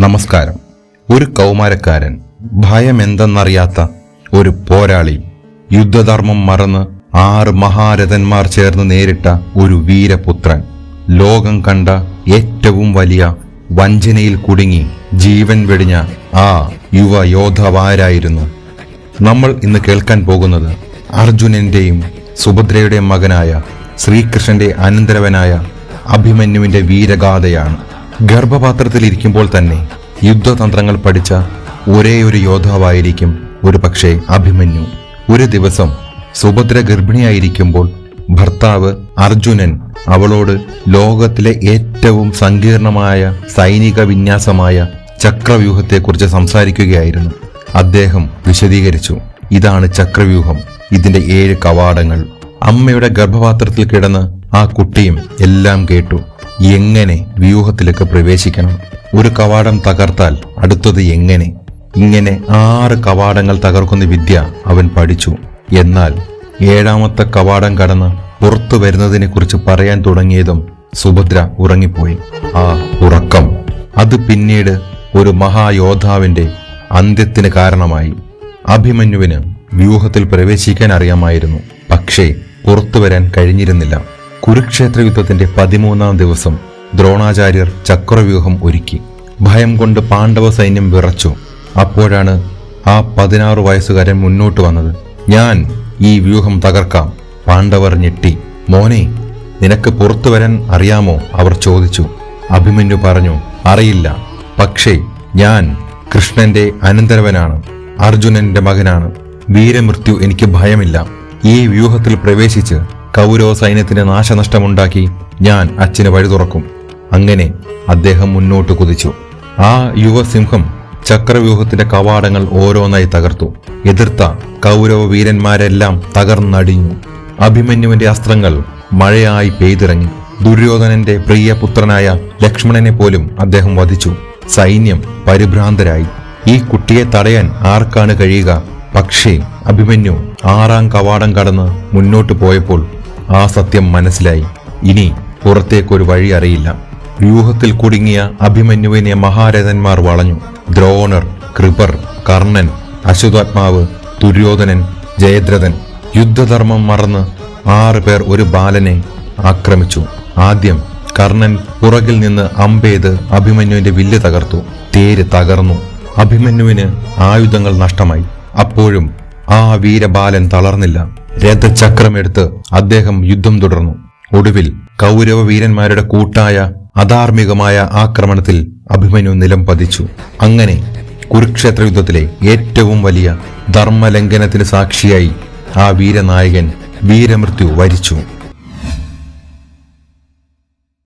നമസ്കാരം. ഒരു കൗമാരക്കാരൻ ഭയമെന്തെന്നറിയാത്ത ഒരു പോരാളി യുദ്ധധർമ്മം മറന്ന് ആറ് മഹാരഥന്മാർ ചേർന്ന് നേരിട്ട ഒരു വീരപുത്രൻ ലോകം കണ്ട ഏറ്റവും വലിയ വഞ്ചനയിൽ കുടുങ്ങി ജീവൻ വെടിഞ്ഞ ആ യുവ യോധവാരായിരുന്നു നമ്മൾ ഇന്ന് കേൾക്കാൻ പോകുന്നത് അർജുനന്റെയും സുഭദ്രയുടെയും മകനായ ശ്രീകൃഷ്ണന്റെ അനന്തരവനായ അഭിമന്യുവിന്റെ വീരഗാഥയാണ്. ഗർഭപാത്രത്തിൽ ഇരിക്കുമ്പോൾ തന്നെ യുദ്ധതന്ത്രങ്ങൾ പഠിച്ച ഒരേ ഒരു യോദ്ധാവായിരിക്കും ഒരു പക്ഷേ അഭിമന്യു. ഒരു ദിവസം സുഭദ്ര ഗർഭിണിയായിരിക്കുമ്പോൾ ഭർത്താവ് അർജുനൻ അവളോട് ലോകത്തിലെ ഏറ്റവും സങ്കീർണമായ സൈനിക വിന്യാസമായ ചക്രവ്യൂഹത്തെക്കുറിച്ച് സംസാരിക്കുകയായിരുന്നു. അദ്ദേഹം വിശദീകരിച്ചു. ഇതാണ് ചക്രവ്യൂഹം. ഇതിന്റെ ഏഴ് കവാടങ്ങൾ. അമ്മയുടെ ഗർഭപാത്രത്തിൽ കിടന്ന് ആ കുട്ടിയും എല്ലാം കേട്ടു. എങ്ങനെ വ്യൂഹത്തിലേക്ക് പ്രവേശിക്കണം? ഒരു കവാടം തകർത്താൽ അടുത്തത് എങ്ങനെ? ഇങ്ങനെ ആറ് കവാടങ്ങൾ തകർക്കുന്ന വിദ്യ അവൻ പഠിച്ചു. എന്നാൽ ഏഴാമത്തെ കവാടം കടന്ന് പുറത്തു വരുന്നതിനെക്കുറിച്ച് പറയാൻ തുടങ്ങിയതും സുഭദ്ര ഉറങ്ങിപ്പോയി. ആ ഉറക്കം. അത് പിന്നീട് ഒരു മഹായോദ്ധാവിന്റെ അന്ത്യത്തിന് കാരണമായി. അഭിമന്യുവിന് വ്യൂഹത്തിൽ പ്രവേശിക്കാൻ അറിയാമായിരുന്നു. പക്ഷേ പുറത്തു വരാൻ കഴിഞ്ഞിരുന്നില്ല. കുരുക്ഷേത്ര യുദ്ധത്തിന്റെ പതിമൂന്നാം ദിവസം ദ്രോണാചാര്യർ ചക്രവ്യൂഹം ഒരുക്കി. ഭയം കൊണ്ട് പാണ്ഡവ സൈന്യം വിറച്ചു. അപ്പോഴാണ് ആ പതിനാറ് വയസ്സുകാരൻ മുന്നോട്ട് വന്നത്. ഞാൻ ഈ വ്യൂഹം തകർക്കാം പാണ്ഡവർ ഞെട്ടി. മോനെ നിനക്ക് പുറത്തു വരാൻ അറിയാമോ? അവർ ചോദിച്ചു. അഭിമന്യു പറഞ്ഞു അറിയില്ല. പക്ഷേ ഞാൻ കൃഷ്ണന്റെ അനന്തരവനാണ്. അർജുനന്റെ മകനാണ്. വീരമൃത്യു എനിക്ക് ഭയമില്ല. ഈ വ്യൂഹത്തിൽ പ്രവേശിച്ച് കൗരവ സൈന്യത്തിന് നാശനഷ്ടമുണ്ടാക്കി ഞാൻ അച്ഛന് വഴി തുറക്കും. അങ്ങനെ അദ്ദേഹം മുന്നോട്ട് കുതിച്ചു. ആ യുവസിംഹം ചക്രവ്യൂഹത്തിന്റെ കവാടങ്ങൾ ഓരോന്നായി തകർത്തു. എതിർത്ത കൗരവ വീരന്മാരെല്ലാം തകർന്നടിഞ്ഞു. അഭിമന്യുവിന്റെ അസ്ത്രങ്ങൾ മഴയായി പെയ്തിറങ്ങി. ദുര്യോധനന്റെ പ്രിയപുത്രനായ ലക്ഷ്മണനെ പോലും അദ്ദേഹം വധിച്ചു. സൈന്യം പരിഭ്രാന്തരായി. ഈ കുട്ടിയെ തടയാൻ ആർക്കാണ് കഴിയുക? പക്ഷേ അഭിമന്യു ആറാം കവാടം കടന്ന് മുന്നോട്ട് പോയപ്പോൾ ആ സത്യം മനസ്സിലായി. ഇനി പുറത്തേക്കൊരു വഴി അറിയില്ല. വ്യൂഹത്തിൽ കുടുങ്ങിയ അഭിമന്യുവിനെ മഹാരഥന്മാർ വളഞ്ഞു. ദ്രോണർ കൃപർ കർണൻ അശ്വതാത്മാവ് ദുര്യോധനൻ ജയദ്രഥൻ യുദ്ധധർമ്മം മറന്ന് ആറ് പേർ ഒരു ബാലനെ ആക്രമിച്ചു. ആദ്യം കർണൻ പുറകിൽ നിന്ന് അമ്പെയ്ത് അഭിമന്യുവിന്റെ വില്ല് തകർത്തു. തേര് തകർന്നു. അഭിമന്യുവിന് ആയുധങ്ങൾ നഷ്ടമായി. അപ്പോഴും ആ വീരബാലൻ തളർന്നില്ല. രഥചക്രമെടുത്ത് അദ്ദേഹം യുദ്ധം തുടർന്നു. ഒടുവിൽ കൗരവ വീരന്മാരുടെ കൂട്ടായ അധാർമികമായ ആക്രമണത്തിൽ അഭിമന്യു നിലം പതിച്ചു. അങ്ങനെ കുരുക്ഷേത്ര യുദ്ധത്തിലെ ഏറ്റവും വലിയ ധർമ്മലംഘനത്തിന് സാക്ഷിയായി ആ വീരനായകൻ വീരമൃത്യു വരിച്ചു.